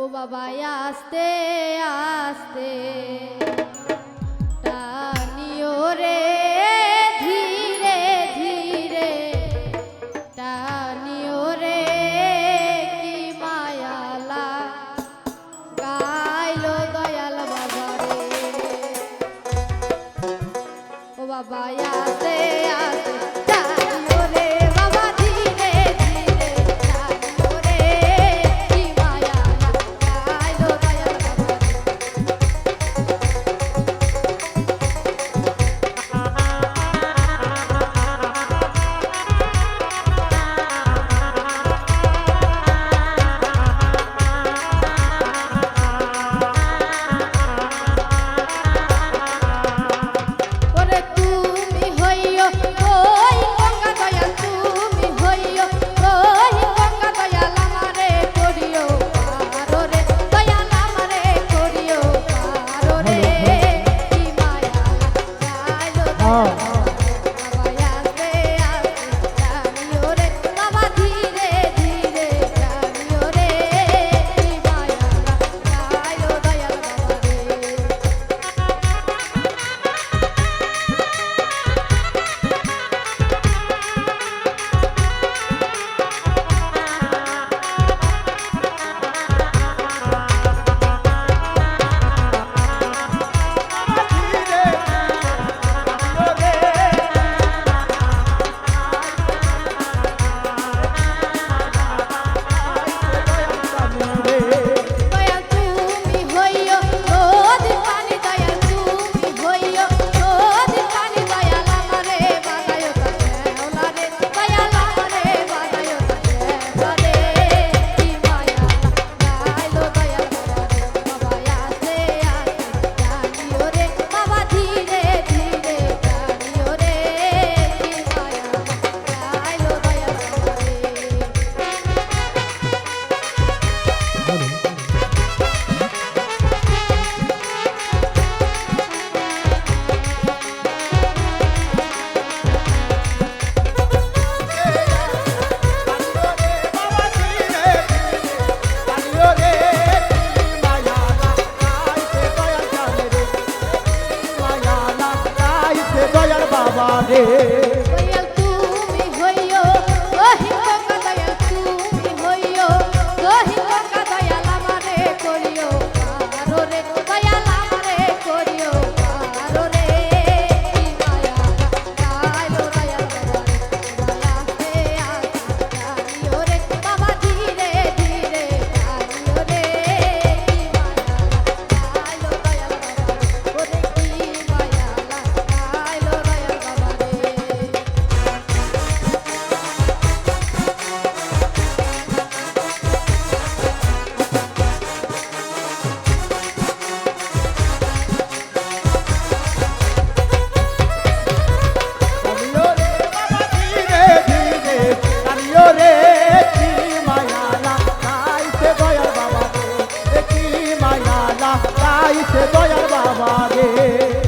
ও বাবা আস্তে আস্তে। টানিও রে, ধীরে ধীরে। টানিও রে, কি মায়ালা গাইল দয়াল বাবা রে ও বাবা আস্তে আস্তে। Oye. পাইছে দয়ার বাবা রে।